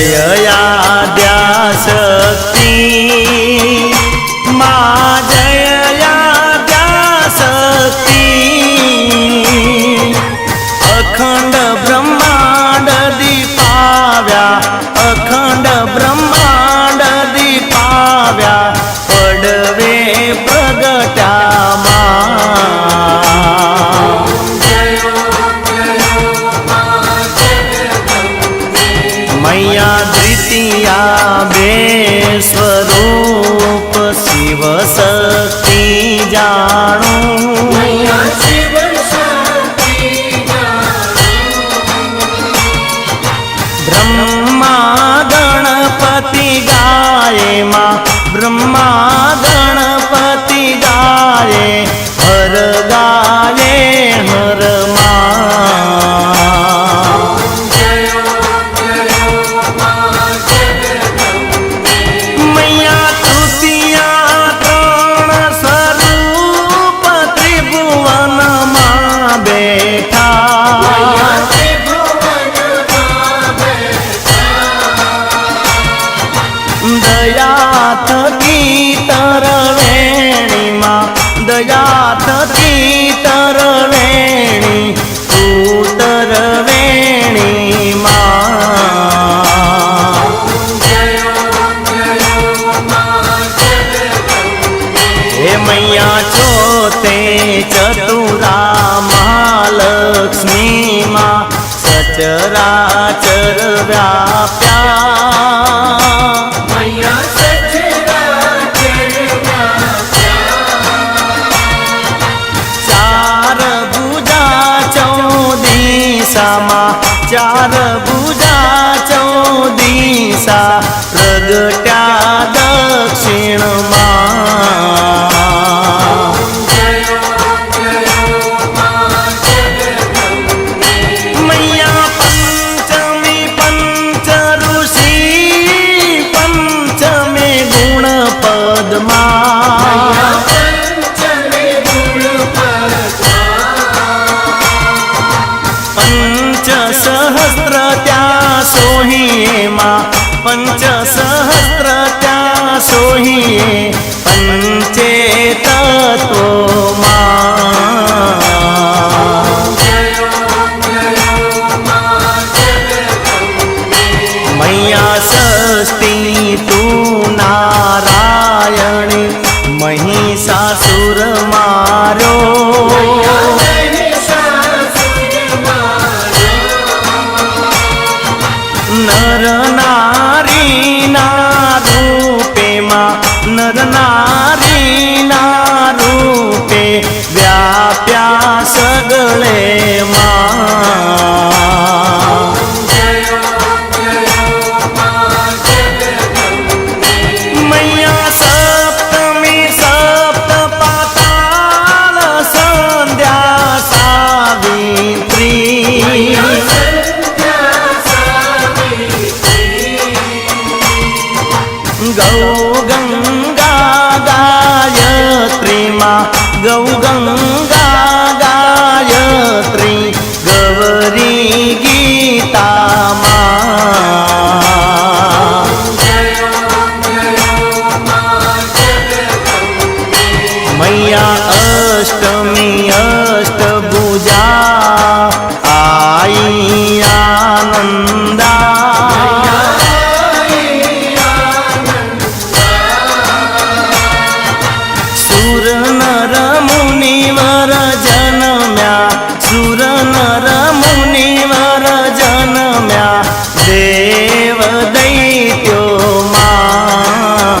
જયયાદ્યા શક્તિ મા જયાદ્યાશક્તિ અખંડ બ્રહ્માંડ દીપાવ્યા અખંડ બે સ્વરૂપ શિવ શક્તિ જાણું બ્રહ્મા ગણપતિ ગાયમાં બ્રહ્મા મૈયા છો તે ચતુરા મહાલક્ષ્મીમાં સચરાચર વ્યાપ્યા. ચાર ભુજા ચૌદીસામાં ચાર ભુજા પંચ સહસ્ત્ર ત્યાં સોહીમાં પંચ સહસ્ત્ર ત્યાં સોહીએ પંચે તત્વમાં મૈયા સસ્તી તું નારાયણી મહિષાસુર મારો નર નારીના રૂપેમાં નર નારીના गौगङ्गा गायत्री मा गौगङ्गा નર મુનિવર જન્મ્યા